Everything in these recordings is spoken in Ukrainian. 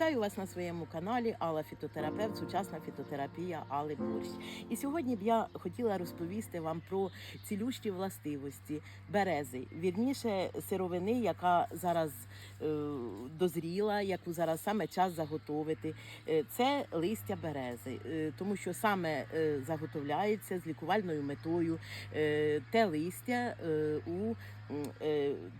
Вітаю вас на своєму каналі Алла Фітотерапевт, сучасна фітотерапія Алли Борщ. І сьогодні б я хотіла розповісти вам про цілющі властивості берези, вірніше сировини, яка зараз е, дозріла, яку зараз саме час заготовити. Е, це листя берези, е, тому що саме е, заготовляється з лікувальною метою е, те листя е, у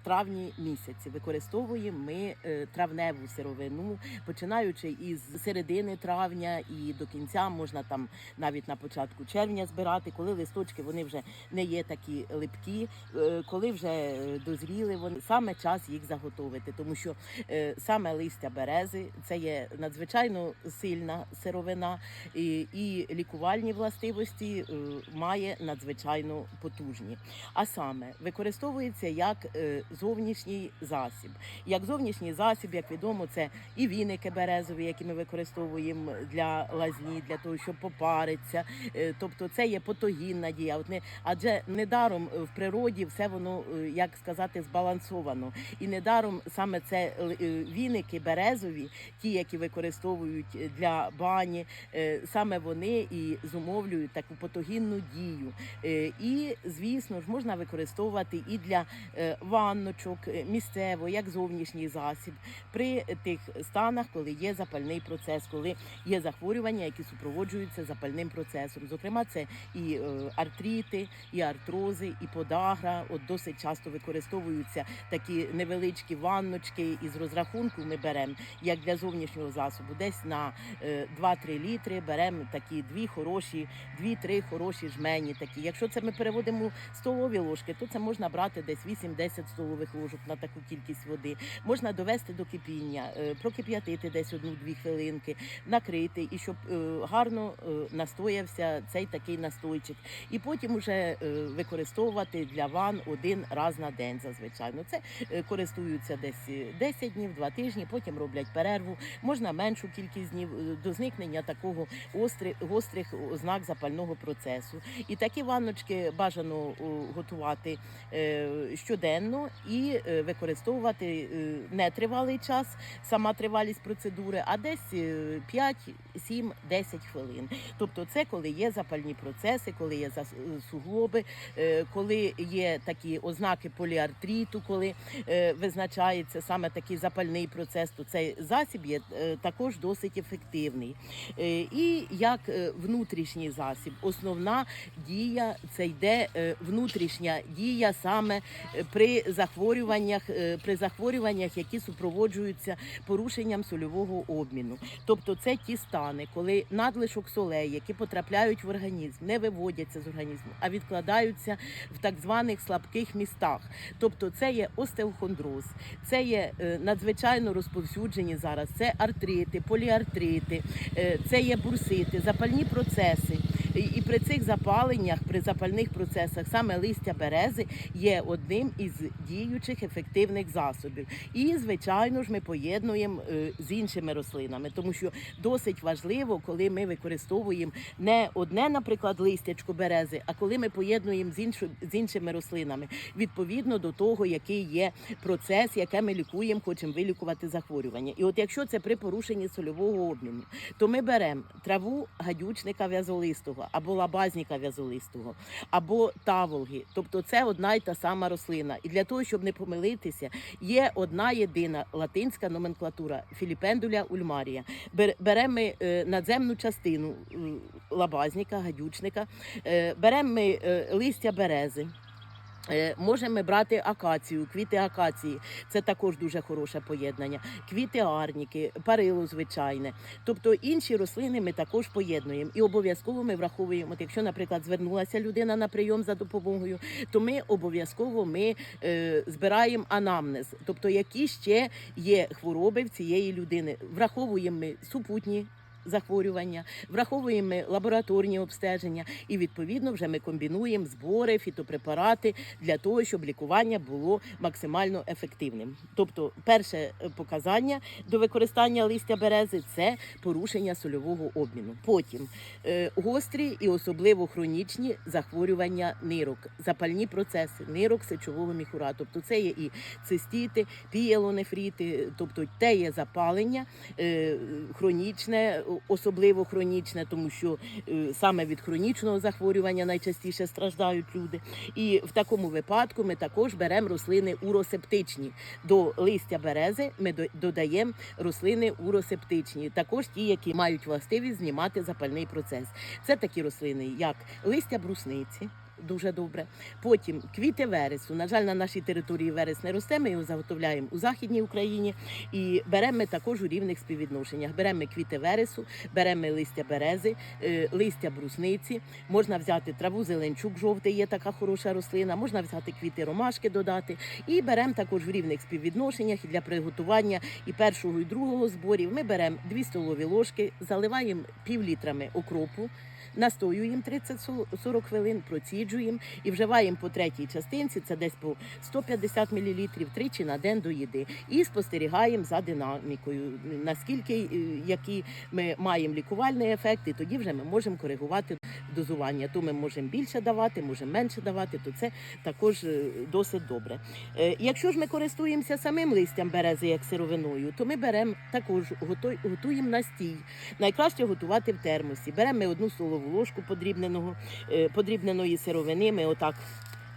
травні місяці. Використовуємо ми е, травневу сировину, починаючи із середини травня і до кінця можна там навіть на початку червня збирати, коли листочки вони вже не є такі липкі, е, коли вже е, дозріли, вони саме час їх заготовити, тому що е, саме листя берези це є надзвичайно сильна сировина і, і лікувальні властивості е, має надзвичайно потужні. А саме використовується як е, зовнішній засіб. Як зовнішній засіб, як відомо, це і віники березові, які ми використовуємо для лазні, для того, щоб попаритися. Е, Тобто це є потогінна дія. От не, адже недаром е, в природі все воно, як сказати, збалансовано. І недаром саме це віники березові, ті, які використовують для бані, саме вони і зумовлюють таку потогінну дію. І, звісно ж, можна використовувати і для ванночок е, місцево, як зовнішній засіб, при тих станах, коли є запальний процес, коли є захворювання, які супроводжуються запальним процесом. Зокрема, це і е, артрити, і артрози, і подагра. От досить часто використовуються такі невеличкі ванночки із розрахунку. Ми беремо як для зовнішнього засобу, десь на е, 2-3 літри беремо такі дві хороші, дві-три хороші жмені. Такі. Якщо це ми переводимо столові ложки, то це можна брати десь 8-10 столових ложок на таку кількість води. Можна довести до кипіння, е, прокип'ятити десь одну-дві хвилинки, накрити і щоб е, гарно е, настоявся цей такий настойчик. І потім вже використовувати для ван один раз на день. Зазвичай Ну, це користуються десь е, 10 днів, 2 тижні. Потім роблять перерву. Можна меншу кількість днів до зникнення такого гострих, гострих ознак запального процесу. І такі ванночки бажано готувати щоденно і е, використовувати е, не тривалий час, сама тривалість процедури, а десь е, 5, 7, 10 хвилин. Тобто, це коли є запальні процеси, коли є е, суглоби, е, коли є такі ознаки поліартриту, коли е, визначається саме такий запальний процес, то цей засіб є е, також досить ефективний. Е, І як е, внутрішній засіб, основна дія це йде е, внутрішня дія саме е, при захворюваннях, е, при захворюваннях, які супроводжуються порушенням сольового обміну. Тобто це ті стани, коли надлишок солей, які потрапляють в організм, не виводяться з організму, а відкладаються в так званих слабких містах. Тобто це є остеохондроз, це є е, надзвичайно розповсюджені зараз. Це артрити, поліартрити, е, це є бурсити, запальні процеси. І при цих запаленнях, при запальних процесах, саме листя берези є одним із діючих ефективних засобів. І, звичайно ж, ми поєднуємо е, з іншими рослинами, тому що досить важливо, коли ми використовуємо не одне, наприклад, листячко берези, а коли ми поєднуємо з, іншу, з іншими рослинами, відповідно до того, який є процес, яке ми лікуємо, хочемо вилікувати захворювання. І от якщо це при порушенні сольового обміну, то ми беремо траву гадючника в'язолистого або лабазніка в'язолистого, або таволги. Тобто це одна й та сама рослина. І для того, щоб не помилитися, є одна єдина латинська номенклатура Філіпендуля ульмарія. Бер- Беремо ми е, надземну частину е, лабазніка, гадючника, е, беремо ми листя берези. Е, Можемо брати акацію, квіти акації. Це також дуже хороше поєднання. Квіти арніки, парило звичайне. Тобто інші рослини ми також поєднуємо. І обов'язково ми враховуємо. От якщо, наприклад, звернулася людина на прийом за допомогою, то ми обов'язково ми е, збираємо анамнез, тобто які ще є хвороби в цієї людини. Враховуємо ми супутні захворювання, враховуємо лабораторні обстеження, і відповідно вже ми комбінуємо збори, фітопрепарати для того, щоб лікування було максимально ефективним. Тобто, перше е, показання до використання листя берези це порушення сольового обміну. Потім е, гострі і особливо хронічні захворювання нирок, запальні процеси нирок сечового міхура. Тобто це є і цистіти, пієлонефріти, тобто те є запалення е, хронічне, особливо хронічне, тому що е, саме від хронічного захворювання найчастіше страждають люди. І в такому випадку ми також беремо рослини уросептичні. До листя берези ми додаємо рослини уросептичні, також ті, які мають властивість знімати запальний процес. Це такі рослини, як листя брусниці. Дуже добре. Потім квіти вересу. На жаль, на нашій території верес не росте. Ми його заготовляємо у західній Україні і беремо також у рівних співвідношеннях. Беремо квіти вересу, беремо листя берези, е, листя брусниці. Можна взяти траву зеленчук жовтий, є така хороша рослина. Можна взяти квіти ромашки, додати. І беремо також в рівних співвідношеннях і для приготування і першого, і другого зборів. Ми беремо 2 столові ложки, заливаємо пів літрами окропу. Настоюємо 30-40 хвилин, проціджуємо і вживаємо по третій частинці, це десь по 150 мл тричі на день до їди. І спостерігаємо за динамікою, наскільки е, які ми маємо лікувальний ефект, і тоді вже ми можемо коригувати дозування. То ми можемо більше давати, можемо менше давати, то це також е, досить добре. Е, Якщо ж ми користуємося самим листям берези як сировиною, то ми беремо також готуємо настій. Найкраще готувати в термосі. Беремо ми одну ложку подрібненого, е, подрібненої сировини. Ми отак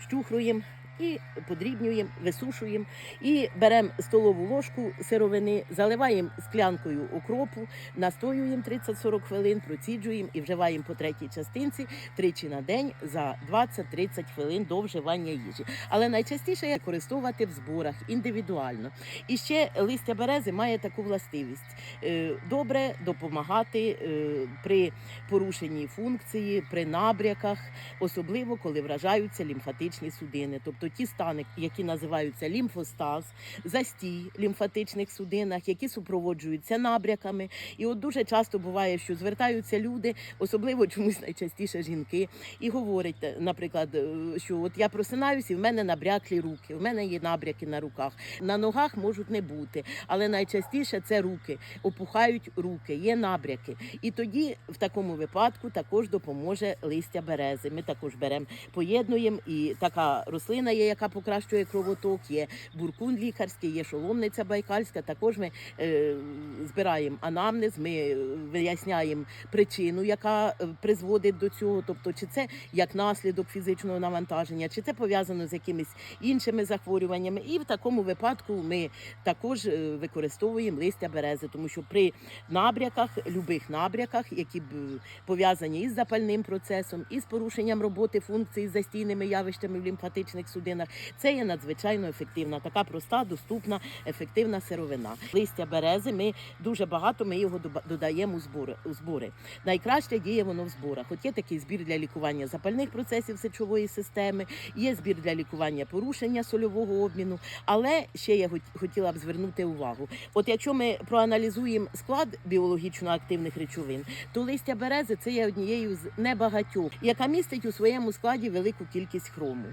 щухруємо. І подрібнюємо, висушуємо і беремо столову ложку сировини, заливаємо склянкою окропу, настоюємо 30-40 хвилин, проціджуємо і вживаємо по третій частинці тричі на день за 20-30 хвилин до вживання їжі. Але найчастіше я використовувати в зборах індивідуально. І ще листя берези має таку властивість е, добре допомагати е, при порушенні функції, при набряках, особливо коли вражаються лімфатичні судини, тобто ті стани, які називаються лімфостаз, застій в лімфатичних судинах, які супроводжуються набряками. І от дуже часто буває, що звертаються люди, особливо чомусь найчастіше жінки, і говорять, наприклад, е, що от я просинаюся, і в мене набряклі руки, в мене є набряки на руках. На ногах можуть не бути, але найчастіше це руки, опухають руки, є набряки. І тоді в такому випадку також допоможе листя берези. Ми також беремо, поєднуємо, і така рослина є, яка покращує кровоток, є буркун лікарський, є шоломниця байкальська. Також ми е, збираємо анамнез, ми виясняємо причину, яка е, призводить до цього, тобто чи це як наслідок фізичного навантаження, чи це пов'язано з якимись іншими захворюваннями. І в такому випадку ми також е, використовуємо листя берези, тому що при набряках, любих набряках, які б пов'язані із запальним процесом, із порушенням роботи функцій застійними явищами в лімфатичних судинах, це є надзвичайно ефективна, така проста, доступна, ефективна сировина. Листя берези ми дуже багато ми його додаємо. У збори. Найкраще діє воно в зборах. От є такий збір для лікування запальних процесів сечової системи, є збір для лікування порушення сольового обміну. Але ще я хотіла б звернути увагу. От якщо ми проаналізуємо склад біологічно активних речовин, то листя берези це є однією з небагатьох, яка містить у своєму складі велику кількість хрому.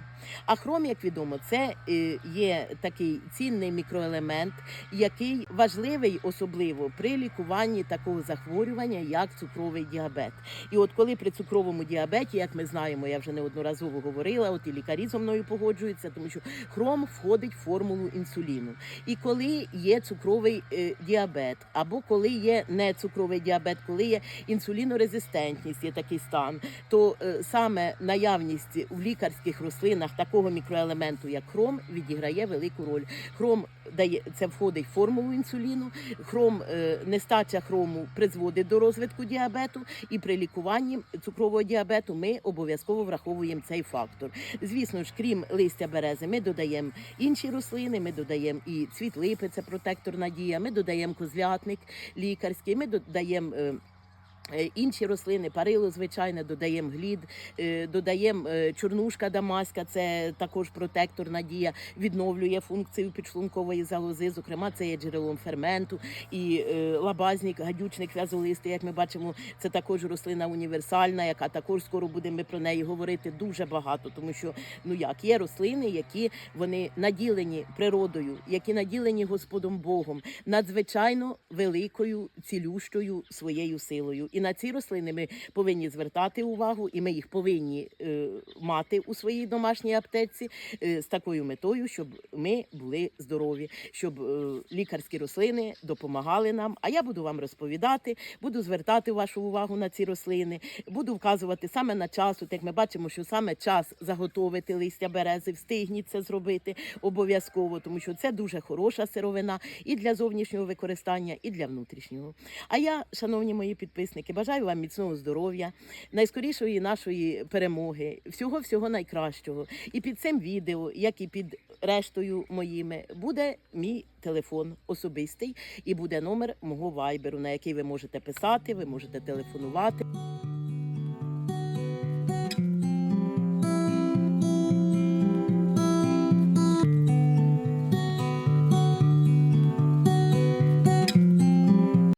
А хром, як відомо, це е, є такий цінний мікроелемент, який важливий особливо при лікуванні такого захворювання, як цукровий діабет. І от коли при цукровому діабеті, як ми знаємо, я вже неодноразово говорила, от і лікарі зі мною погоджуються, тому що хром входить в формулу інсуліну. І коли є цукровий е, діабет, або коли є не цукровий діабет, коли є інсулінорезистентність, є такий стан, то е, саме наявність в лікарських рослинах такого мікроелементу, як хром, відіграє велику роль. Хром дає це входить в формулу інсуліну. Хром е, нестача хрому призводить до розвитку діабету, і при лікуванні цукрового діабету ми обов'язково враховуємо цей фактор. Звісно ж, крім листя берези, ми додаємо інші рослини. Ми додаємо і цвіт липи, це протекторна дія. Ми додаємо козлятник лікарський. Ми додаємо. Е, Інші рослини, парило, звичайне, додаємо глід, е, додаємо е, чорнушка дамаська, це також протектор надія, відновлює функцію підшлункової залози. Зокрема, це є джерелом ферменту. І лабазнік, гадючник, в'язолистий, як ми бачимо, це також рослина універсальна, яка також скоро будемо про неї говорити дуже багато, тому що ну як є рослини, які вони наділені природою, які наділені Господом Богом, надзвичайно великою цілющою своєю силою. На ці рослини ми повинні звертати увагу, і ми їх повинні е, мати у своїй домашній аптеці е, з такою метою, щоб ми були здорові, щоб е, лікарські рослини допомагали нам. А я буду вам розповідати, буду звертати вашу увагу на ці рослини, буду вказувати саме на час. Як ми бачимо, що саме час заготовити листя берези, встигніть це зробити обов'язково, тому що це дуже хороша сировина і для зовнішнього використання, і для внутрішнього. А я, шановні мої підписники, бажаю вам міцного здоров'я, найскорішої нашої перемоги, всього всього найкращого. І під цим відео, як і під рештою моїми, буде мій телефон особистий і буде номер мого вайберу, на який ви можете писати, ви можете телефонувати.